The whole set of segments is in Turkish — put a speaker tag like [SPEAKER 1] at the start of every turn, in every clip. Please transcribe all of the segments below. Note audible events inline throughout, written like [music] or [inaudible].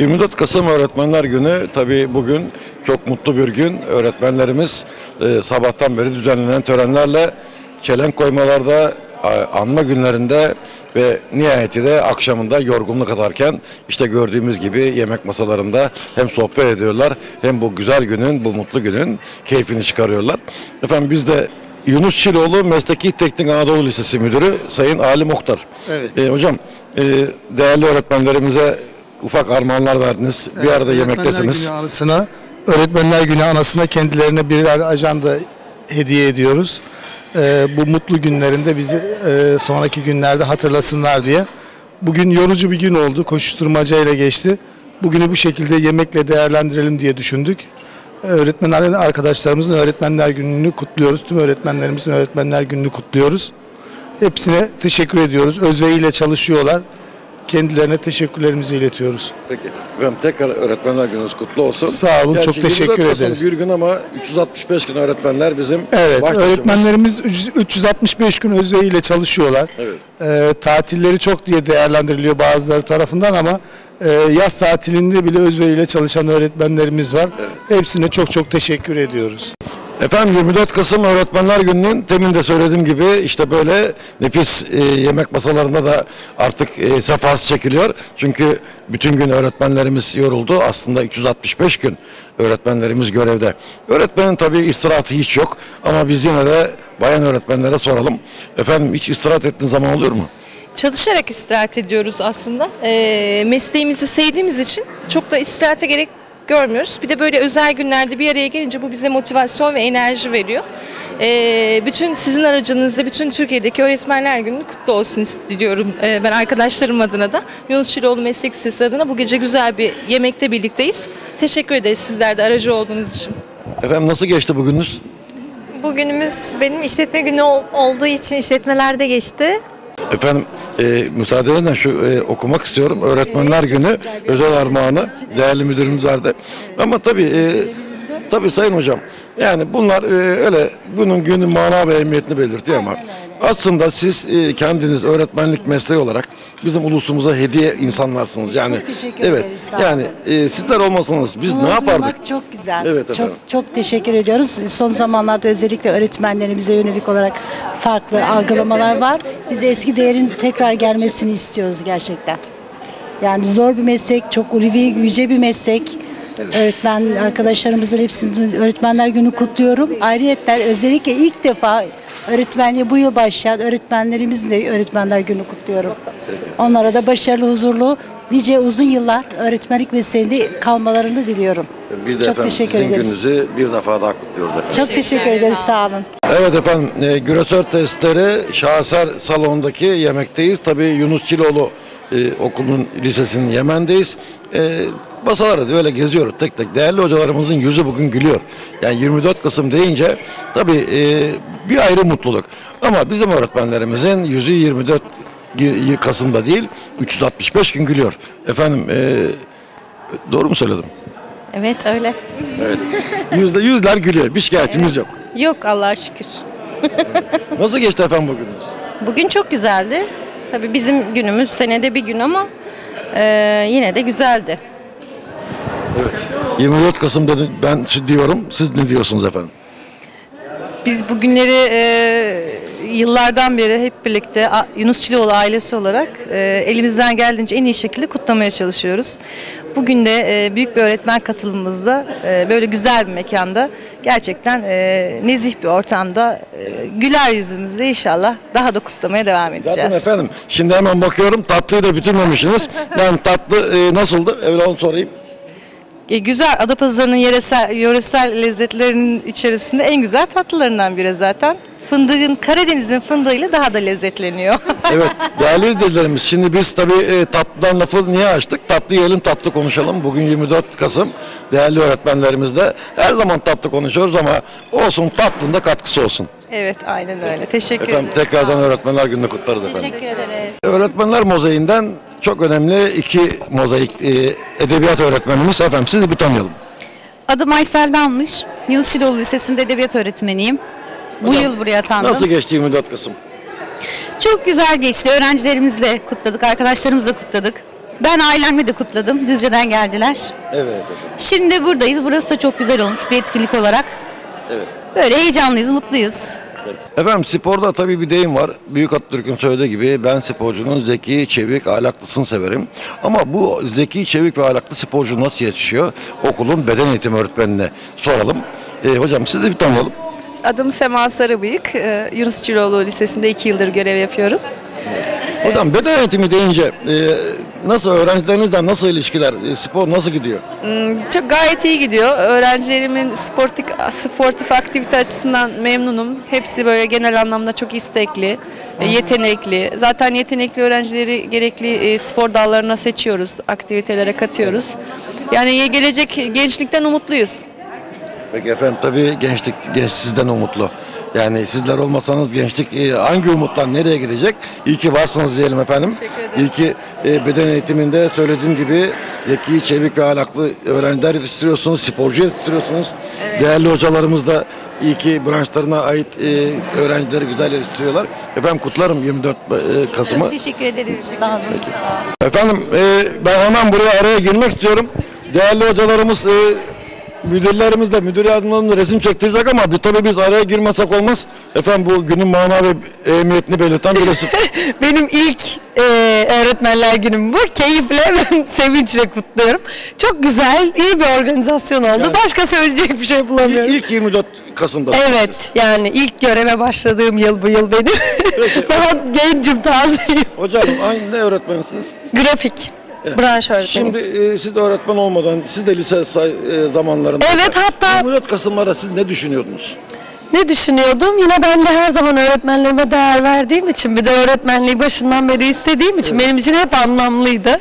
[SPEAKER 1] 24 Kasım Öğretmenler Günü tabii bugün çok mutlu bir gün. Öğretmenlerimiz e, sabahtan beri düzenlenen törenlerle çelenk koymalarda, anma günlerinde ve nihayeti de akşamında yorgunluk atarken işte gördüğümüz gibi yemek masalarında hem sohbet ediyorlar hem bu güzel günün, bu mutlu günün keyfini çıkarıyorlar. Efendim biz de Yunus Çiloğlu Mesleki Teknik Anadolu Lisesi Müdürü Sayın Ali Muhtar.
[SPEAKER 2] Evet.
[SPEAKER 1] E, hocam e, değerli öğretmenlerimize ufak armağanlar verdiniz. bir arada yemektesiniz.
[SPEAKER 2] Günü anısına, Öğretmenler Günü anısına kendilerine birer ajanda hediye ediyoruz. Ee, bu mutlu günlerinde bizi e, sonraki günlerde hatırlasınlar diye. Bugün yorucu bir gün oldu. Koşuşturmaca ile geçti. Bugünü bu şekilde yemekle değerlendirelim diye düşündük. Öğretmenler arkadaşlarımızın Öğretmenler Günü'nü kutluyoruz. Tüm öğretmenlerimizin Öğretmenler Günü'nü kutluyoruz. Hepsine teşekkür ediyoruz. Özveriyle çalışıyorlar. Kendilerine teşekkürlerimizi iletiyoruz.
[SPEAKER 1] Peki. Efendim tekrar öğretmenler gününüz kutlu olsun.
[SPEAKER 2] Sağ olun, çok
[SPEAKER 1] 24
[SPEAKER 2] teşekkür ederiz.
[SPEAKER 1] Bir gün ama 365 gün öğretmenler bizim
[SPEAKER 2] Evet,
[SPEAKER 1] baş tacımız.
[SPEAKER 2] öğretmenlerimiz üç- 365 gün özveriyle çalışıyorlar.
[SPEAKER 1] Evet.
[SPEAKER 2] Ee, tatilleri çok diye değerlendiriliyor bazıları tarafından ama e, yaz tatilinde bile özveriyle çalışan öğretmenlerimiz var. Hepsine çok çok teşekkür ediyoruz.
[SPEAKER 1] Efendim 24 Kasım Öğretmenler Günü'nün temin de söylediğim gibi işte böyle nefis e, yemek masalarında da artık e, sefası çekiliyor. Çünkü bütün gün öğretmenlerimiz yoruldu. Aslında 365 gün öğretmenlerimiz görevde. Öğretmenin tabii istirahatı hiç yok ama biz yine de bayan öğretmenlere soralım. Efendim hiç istirahat ettiğiniz zaman oluyor mu?
[SPEAKER 3] Çalışarak istirahat ediyoruz aslında. Ee, mesleğimizi sevdiğimiz için çok da istirahate gerek görmüyoruz. Bir de böyle özel günlerde bir araya gelince bu bize motivasyon ve enerji veriyor. Ee, bütün sizin aracınızda bütün Türkiye'deki öğretmenler günü kutlu olsun diliyorum. Ee, ben arkadaşlarım adına da Yunus Çiloğlu Meslek Lisesi adına bu gece güzel bir yemekte birlikteyiz. Teşekkür ederiz sizler de aracı olduğunuz için.
[SPEAKER 1] Efendim nasıl geçti bugününüz?
[SPEAKER 4] Bugünümüz benim işletme günü ol- olduğu için işletmelerde geçti.
[SPEAKER 1] Efendim e, müsaadenizle şu e, okumak istiyorum. Öğretmenler Günü özel armağanı değerli müdürümüz verdi. Ama tabii e, tabii sayın hocam yani bunlar e, öyle bunun günün mana ve ehemmiyetini belirtiyor ama aslında siz e, kendiniz öğretmenlik mesleği olarak bizim ulusumuza hediye insanlarsınız. Yani
[SPEAKER 5] teşekkür
[SPEAKER 1] evet.
[SPEAKER 5] ederiz, sağ
[SPEAKER 1] Yani e, sizler olmasanız biz ne yapardık?
[SPEAKER 5] Duymak çok güzel.
[SPEAKER 1] Evet efendim.
[SPEAKER 5] çok çok teşekkür ediyoruz. Son zamanlarda özellikle öğretmenlerimize yönelik olarak farklı algılamalar var. Biz eski değerin tekrar gelmesini istiyoruz gerçekten. Yani zor bir meslek, çok ulvi, yüce bir meslek. Öğretmen arkadaşlarımızın hepsinin Öğretmenler Günü kutluyorum. Ayrıyetten özellikle ilk defa öğretmenliğe bu yıl başlayan öğretmenlerimizin de Öğretmenler Günü kutluyorum. Onlara da başarılı, huzurlu, nice uzun yıllar öğretmenlik mesleğinde kalmalarını diliyorum.
[SPEAKER 1] Biz de
[SPEAKER 5] Çok
[SPEAKER 1] efendim
[SPEAKER 5] teşekkür
[SPEAKER 1] sizin
[SPEAKER 5] ederiz.
[SPEAKER 1] gününüzü bir defa daha kutluyoruz efendim.
[SPEAKER 5] Çok teşekkür ederiz, sağ olun.
[SPEAKER 1] Evet efendim, e, Güresör Testleri Şaheser Salon'daki yemekteyiz. Tabii Yunus Çiloğlu e, okulun lisesinin Yemen'deyiz. E, masaları da öyle geziyoruz tek tek. Değerli hocalarımızın yüzü bugün gülüyor. Yani 24 Kasım deyince tabii e, bir ayrı mutluluk. Ama bizim öğretmenlerimizin yüzü 24 Gi- Kasım'da değil, 365 gün gülüyor. Efendim, e, doğru mu söyledim?
[SPEAKER 3] Evet öyle.
[SPEAKER 1] Evet. Yüzde yüzler gülüyor. Bir şikayetimiz yok.
[SPEAKER 6] Yok Allah'a şükür. [laughs]
[SPEAKER 1] Nasıl geçti efendim bugününüz?
[SPEAKER 6] Bugün çok güzeldi. Tabii bizim günümüz senede bir gün ama e, yine de güzeldi.
[SPEAKER 1] 24 Kasım dedi, ben diyorum. Siz ne diyorsunuz efendim?
[SPEAKER 7] Biz bu günleri e, yıllardan beri hep birlikte Yunus Çiloğlu ailesi olarak e, elimizden geldiğince en iyi şekilde kutlamaya çalışıyoruz. Bugün de e, büyük bir öğretmen katılımımızda e, böyle güzel bir mekanda gerçekten e, nezih bir ortamda e, güler yüzümüzle inşallah daha da kutlamaya devam edeceğiz.
[SPEAKER 1] Zaten efendim şimdi hemen bakıyorum tatlıyı da bitirmemişsiniz. Yani tatlı e, nasıldı? Evvel onu sorayım.
[SPEAKER 7] E, güzel Adapazarı'nın yöresel, yöresel lezzetlerinin içerisinde en güzel tatlılarından biri zaten. Fındığın Karadeniz'in fındığıyla daha da lezzetleniyor. [laughs]
[SPEAKER 1] Evet değerli izleyicilerimiz şimdi biz tabii e, tatlıdan lafı niye açtık? Tatlı yiyelim tatlı konuşalım. Bugün 24 Kasım değerli öğretmenlerimizle her zaman tatlı konuşuyoruz ama olsun tatlında katkısı olsun.
[SPEAKER 7] Evet aynen öyle. Teşekkür
[SPEAKER 1] Efendim
[SPEAKER 7] ederim.
[SPEAKER 1] tekrardan öğretmenler gününü kutlarız efendim.
[SPEAKER 6] Teşekkür ederiz.
[SPEAKER 1] Öğretmenler mozaiğinden çok önemli iki mozaik e, edebiyat öğretmenimiz efendim sizi bir tanıyalım.
[SPEAKER 8] Adım Aysel Danmış. Yunus Çiloğlu Lisesi'nde edebiyat öğretmeniyim. Bu
[SPEAKER 1] Hocam,
[SPEAKER 8] yıl buraya atandım.
[SPEAKER 1] Nasıl geçti 24 Kasım?
[SPEAKER 8] Çok güzel geçti. Öğrencilerimizle kutladık, arkadaşlarımızla kutladık. Ben ailemle de kutladım. Düzce'den geldiler.
[SPEAKER 1] Evet.
[SPEAKER 8] Şimdi buradayız. Burası da çok güzel olmuş bir etkinlik olarak.
[SPEAKER 1] Evet.
[SPEAKER 8] Böyle heyecanlıyız, mutluyuz.
[SPEAKER 1] Efendim sporda tabii bir deyim var. Büyük Atatürk'ün söylediği gibi ben sporcunun zeki, çevik, ahlaklısını severim. Ama bu zeki, çevik ve ahlaklı sporcu nasıl yetişiyor? Okulun beden eğitimi öğretmenine soralım. Ee, hocam sizi bir tanıyalım.
[SPEAKER 9] Adım Sema Sarıbıyık. Ee, Yunus Çiloğlu Lisesi'nde 2 yıldır görev yapıyorum.
[SPEAKER 1] Hocam beden eğitimi deyince e, nasıl öğrencilerinizle nasıl ilişkiler, e, spor nasıl gidiyor?
[SPEAKER 9] Hmm, Çok gayet iyi gidiyor. Öğrencilerimin sportif, sportif aktivite açısından memnunum. Hepsi böyle genel anlamda çok istekli, e, yetenekli. Zaten yetenekli öğrencileri gerekli e, spor dallarına seçiyoruz, aktivitelere katıyoruz. Yani gelecek gençlikten umutluyuz.
[SPEAKER 1] Peki efendim tabii gençlik genç sizden umutlu. Yani sizler olmasanız gençlik e, hangi umuttan nereye gidecek? İyi ki varsınız diyelim efendim. İyi ki e, beden eğitiminde söylediğim gibi zeki, çevik ve ahlaklı öğrenciler yetiştiriyorsunuz, sporcu yetiştiriyorsunuz. Değerli hocalarımız da iyi ki branşlarına ait e, öğrencileri güzel yetiştiriyorlar. Efendim kutlarım 24 e, Kasım'ı.
[SPEAKER 8] Teşekkür ederiz. Sağ olun.
[SPEAKER 1] Efendim e, ben hemen buraya araya girmek istiyorum. Değerli hocalarımız, e, müdürlerimiz de müdür yardımcılarımız resim çektirecek ama bir tabii biz araya girmesek olmaz. Efendim bu günün mana ve ehemmiyetini belirten bir resim. [laughs]
[SPEAKER 10] Benim ilk e, öğretmenler günüm bu. Keyifle ve [laughs] sevinçle kutluyorum. Çok güzel, iyi bir organizasyon oldu.
[SPEAKER 1] Yani-
[SPEAKER 10] Başka söyleyecek bir şey bulamıyorum.
[SPEAKER 1] İlk 24 Kasım'da.
[SPEAKER 10] Evet, yani ilk göreve başladığım yıl bu yıl benim. [laughs] Daha gencim, tazeyim.
[SPEAKER 1] Hocam hangi ne öğretmenisiniz?
[SPEAKER 10] Grafik, branş öğretmeni.
[SPEAKER 1] Şimdi e, siz de öğretmen olmadan siz de lise say- e, zamanlarında.
[SPEAKER 10] Evet, hatta-
[SPEAKER 1] 24 Kasım'lara siz ne düşünüyordunuz?
[SPEAKER 10] Ne düşünüyordum? Yine ben de her zaman öğretmenlerime değer verdiğim için, bir de öğretmenliği başından beri istediğim için benim için hep anlamlıydı.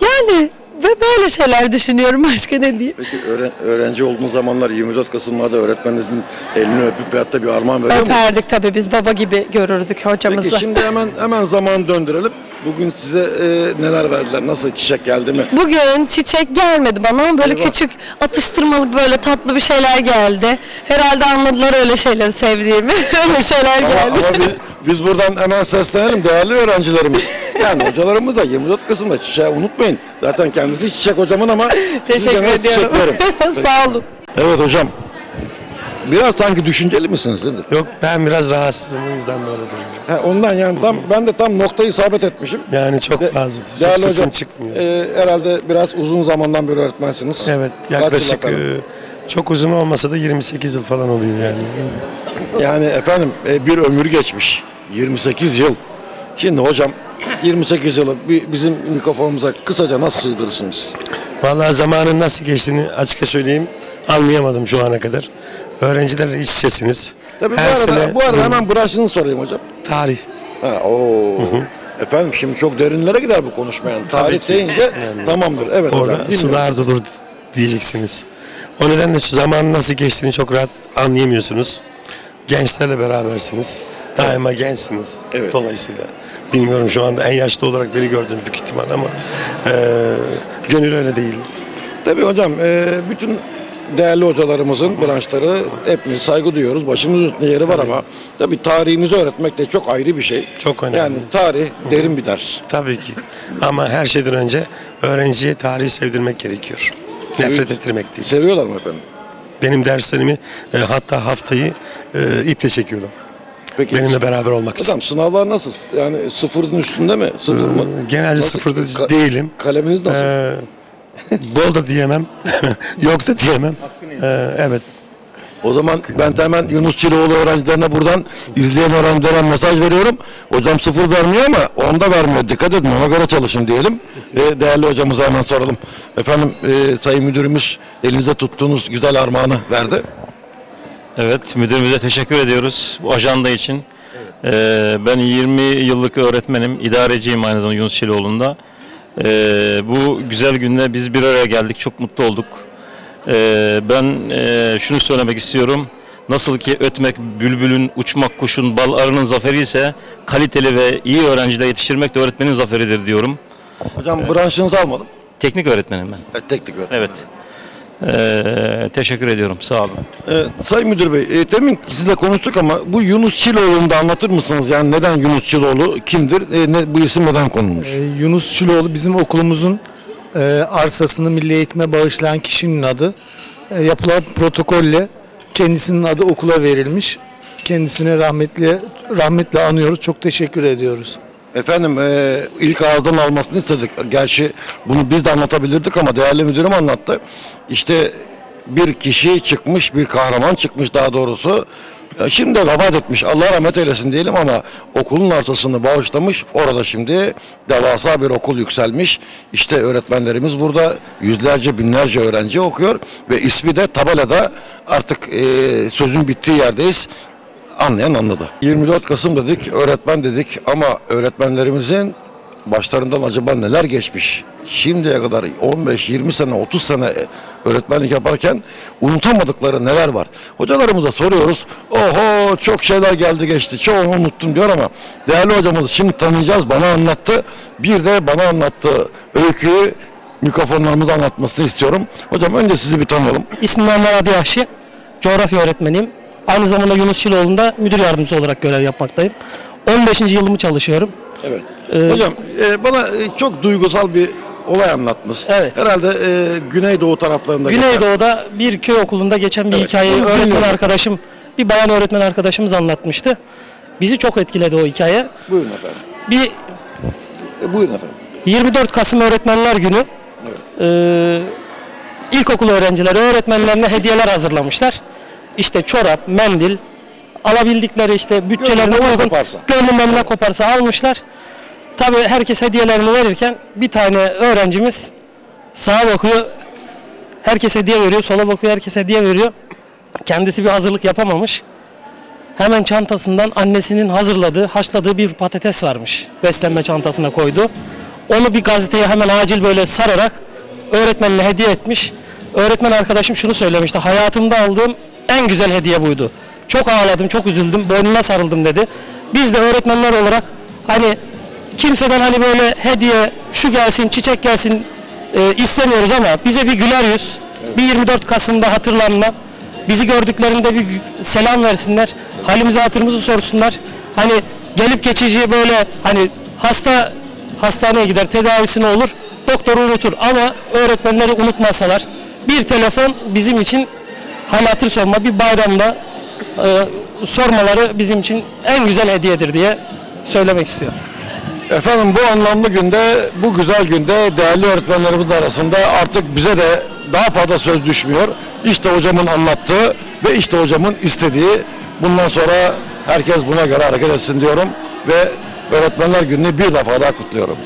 [SPEAKER 10] Yani ve böyle şeyler düşünüyorum başka ne diyeyim.
[SPEAKER 1] Peki öğren- öğrenci olduğunuz zamanlar 24 Kasım'larda öğretmeninizin elini öpüp veyahut da bir armağan veriyor?
[SPEAKER 10] Öperdik tabii biz baba gibi görürdük hocamızı.
[SPEAKER 1] Peki şimdi hemen hemen zaman döndürelim. Bugün size e, neler verdiler? Nasıl çiçek geldi mi?
[SPEAKER 10] Bugün çiçek gelmedi bana ama böyle
[SPEAKER 1] Eyvah.
[SPEAKER 10] küçük atıştırmalık böyle tatlı bir şeyler geldi. Herhalde anladılar öyle şeyleri sevdiğimi. [laughs] öyle şeyler
[SPEAKER 1] Ama,
[SPEAKER 10] geldi.
[SPEAKER 1] ama biz, biz buradan hemen seslenelim değerli öğrencilerimiz. Yani hocalarımız da 24 Kasım'da çiçeği unutmayın. Zaten kendisi çiçek hocamın ama [laughs] siz
[SPEAKER 10] Teşekkür
[SPEAKER 1] gene
[SPEAKER 10] ediyorum.
[SPEAKER 1] çiçeklerim. [laughs]
[SPEAKER 10] Sağ olun.
[SPEAKER 1] Evet hocam. Biraz sanki düşünceli misiniz nedir?
[SPEAKER 11] Yok ben biraz rahatsızım o yüzden böyle duruyorum.
[SPEAKER 1] He, ondan yani tam ben de tam noktayı isabet etmişim.
[SPEAKER 11] Yani çok
[SPEAKER 1] De-
[SPEAKER 11] fazla, çok
[SPEAKER 1] Değerli
[SPEAKER 11] sesim
[SPEAKER 1] hocam,
[SPEAKER 11] çıkmıyor.
[SPEAKER 1] e, herhalde biraz uzun zamandan beri öğretmensiniz.
[SPEAKER 11] Evet
[SPEAKER 1] Kaç yıl
[SPEAKER 11] yaklaşık
[SPEAKER 1] efendim?
[SPEAKER 11] e, çok uzun olmasa da 28 yıl falan oluyor yani.
[SPEAKER 1] Yani efendim e, bir ömür geçmiş. 28 yıl. Şimdi hocam 28 yılı bi- bizim mikrofonumuza kısaca nasıl sığdırırsınız?
[SPEAKER 11] Vallahi zamanın nasıl geçtiğini açıkça söyleyeyim anlayamadım şu ana kadar. Öğrencilerle iç içesiniz.
[SPEAKER 1] Tabii bu
[SPEAKER 11] Her
[SPEAKER 1] arada,
[SPEAKER 11] sene-
[SPEAKER 1] bu arada hemen branşını sorayım hocam.
[SPEAKER 11] Tarih.
[SPEAKER 1] Ha, oo. Efendim şimdi çok derinlere gider bu konuşma yani. Tarih deyince tamamdır. Evet.
[SPEAKER 11] Orada
[SPEAKER 1] dinliyorum.
[SPEAKER 11] sular durur diyeceksiniz. O nedenle şu zamanın nasıl geçtiğini çok rahat anlayamıyorsunuz. Gençlerle berabersiniz. Daima gençsiniz.
[SPEAKER 1] Evet.
[SPEAKER 11] Dolayısıyla bilmiyorum şu anda en yaşlı olarak beni gördüğünüz büyük ihtimal ama e, gönül öyle değil.
[SPEAKER 1] Tabii hocam e, bütün değerli hocalarımızın branşları hepimiz saygı duyuyoruz. Başımızın üstünde yeri var ama tabii tarihimizi öğretmek de çok ayrı bir şey.
[SPEAKER 11] Çok önemli.
[SPEAKER 1] Yani tarih derin bir ders.
[SPEAKER 11] Tabii ki. Ama her şeyden önce öğrenciye tarihi sevdirmek gerekiyor. Nefret ettirmek değil.
[SPEAKER 1] Seviyorlar mı efendim?
[SPEAKER 11] Benim derslerimi e, hatta haftayı e, iple çekiyordum.
[SPEAKER 1] Peki.
[SPEAKER 11] Benimle beraber olmak için.
[SPEAKER 1] Hocam sınavlar nasıl? Yani sıfırın üstünde mi? Sıfır mı?
[SPEAKER 11] Genelde
[SPEAKER 1] Nasıl?
[SPEAKER 11] sıfırda
[SPEAKER 1] Ka-
[SPEAKER 11] değilim.
[SPEAKER 1] Kaleminiz nasıl?
[SPEAKER 11] Ee, bol da diyemem. [laughs] Yok da diyemem. Ee, evet.
[SPEAKER 1] O zaman ben de hemen Yunus Çiloğlu öğrencilerine buradan izleyen öğrencilere mesaj veriyorum. Hocam sıfır vermiyor ama onda vermiyor. Dikkat edin ona göre çalışın diyelim. Ve değerli hocamıza hemen soralım. Efendim e, Sayın Müdürümüz elinize tuttuğunuz güzel armağanı verdi.
[SPEAKER 12] Evet, müdürümüze teşekkür ediyoruz bu ajanda için. Ee, ben 20 yıllık öğretmenim, idareciyim aynı zamanda Yunus Çiloğlu'nda. Ee, bu güzel günde biz bir araya geldik, çok mutlu olduk. Ee, ben e, şunu söylemek istiyorum. Nasıl ki ötmek, bülbülün, uçmak, kuşun, bal arının zaferi ise kaliteli ve iyi öğrenciler yetiştirmek de öğretmenin zaferidir diyorum.
[SPEAKER 1] Hocam branşınızı almadım.
[SPEAKER 12] Teknik öğretmenim ben.
[SPEAKER 1] Evet, teknik öğretmen.
[SPEAKER 12] Evet. Ee, teşekkür ediyorum. Sağ olun.
[SPEAKER 1] Ee, Sayın Müdür Bey, e, demin sizle konuştuk ama bu Yunus Çiloğlu'nu da anlatır mısınız? Yani neden Yunus Çiloğlu kimdir? E, ne, bu isim neden konulmuş?
[SPEAKER 2] Ee, Yunus Çiloğlu bizim okulumuzun e, arsasını Milli Eğitim'e bağışlayan kişinin adı. E, yapılan protokolle kendisinin adı okula verilmiş. Kendisine rahmetli rahmetle anıyoruz. Çok teşekkür ediyoruz.
[SPEAKER 1] Efendim e, ilk ağızdan almasını istedik. Gerçi bunu biz de anlatabilirdik ama değerli müdürüm anlattı. İşte bir kişi çıkmış, bir kahraman çıkmış daha doğrusu. Ya Şimdi vefat etmiş. Allah rahmet eylesin diyelim ama okulun arsasını bağışlamış. Orada şimdi devasa bir okul yükselmiş. İşte öğretmenlerimiz burada yüzlerce binlerce öğrenci okuyor ve ismi de tabelada artık e, sözün bittiği yerdeyiz. Anlayan anladı. 24 Kasım dedik, öğretmen dedik ama öğretmenlerimizin başlarından acaba neler geçmiş? Şimdiye kadar 15-20 sene, 30 sene öğretmenlik yaparken unutamadıkları neler var? Hocalarımıza soruyoruz. Oho çok şeyler geldi geçti, çoğunu unuttum diyor ama değerli hocamız şimdi tanıyacağız, bana anlattı. Bir de bana anlattığı öyküyü mikrofonlarımızda anlatmasını istiyorum. Hocam önce sizi bir tanıyalım.
[SPEAKER 13] İsmim Muammer Adi Yahşi. Coğrafya öğretmeniyim. Aynı zamanda Yunus Çiloğlu'nda müdür yardımcısı olarak görev yapmaktayım. 15. yılımı çalışıyorum.
[SPEAKER 1] Evet.
[SPEAKER 13] Ee,
[SPEAKER 1] Hocam e, bana e, çok duygusal bir olay anlattınız.
[SPEAKER 13] Evet.
[SPEAKER 1] Herhalde e, Güneydoğu taraflarında geçen.
[SPEAKER 13] Güneydoğu'da bir köy okulunda geçen bir
[SPEAKER 1] Evet,
[SPEAKER 13] hikayeyi öğretmen
[SPEAKER 1] dinliyorum.
[SPEAKER 13] arkadaşım, bir bayan öğretmen arkadaşımız anlatmıştı. Bizi çok etkiledi o hikaye.
[SPEAKER 1] Buyurun efendim.
[SPEAKER 13] Bir
[SPEAKER 1] E, buyurun efendim.
[SPEAKER 13] 24 Kasım Öğretmenler Günü eee ilkokul öğrencileri öğretmenlerine hediyeler hazırlamışlar. İşte çorap, mendil, alabildikleri işte bütçelerine
[SPEAKER 1] Gönlünden
[SPEAKER 13] uygun
[SPEAKER 1] koparsa.
[SPEAKER 13] gönlünden ne koparsa almışlar. Tabii herkes hediyelerini verirken bir tane öğrencimiz sağa bakıyor, herkes hediye veriyor, sola bakıyor, herkes hediye veriyor. Kendisi bir hazırlık yapamamış. Hemen çantasından annesinin hazırladığı, haşladığı bir patates varmış. Beslenme çantasına koydu. Onu bir gazeteye hemen acil böyle sararak öğretmenine hediye etmiş. Öğretmen arkadaşım şunu söylemişti. Hayatımda aldığım en güzel hediye buydu. Çok ağladım, çok üzüldüm, boynuna sarıldım dedi. Biz de öğretmenler olarak hani kimseden hani böyle hediye, şu gelsin, çiçek gelsin e, istemiyoruz ama bize bir güler yüz, bir 24 Kasım'da hatırlanma, bizi gördüklerinde bir selam versinler, halimizi hatırımızı sorsunlar. Hani gelip geçici böyle hani hasta hastaneye gider, tedavisine olur, doktoru unutur ama öğretmenleri unutmasalar bir telefon bizim için hal hatır sorma, bir bayramda e, sormaları bizim için en güzel hediyedir diye söylemek istiyorum.
[SPEAKER 1] Efendim bu anlamlı günde, bu güzel günde değerli öğretmenlerimiz arasında artık bize de daha fazla söz düşmüyor. İşte hocamın anlattığı ve işte hocamın istediği. Bundan sonra herkes buna göre hareket etsin diyorum ve öğretmenler gününü bir defa daha kutluyorum.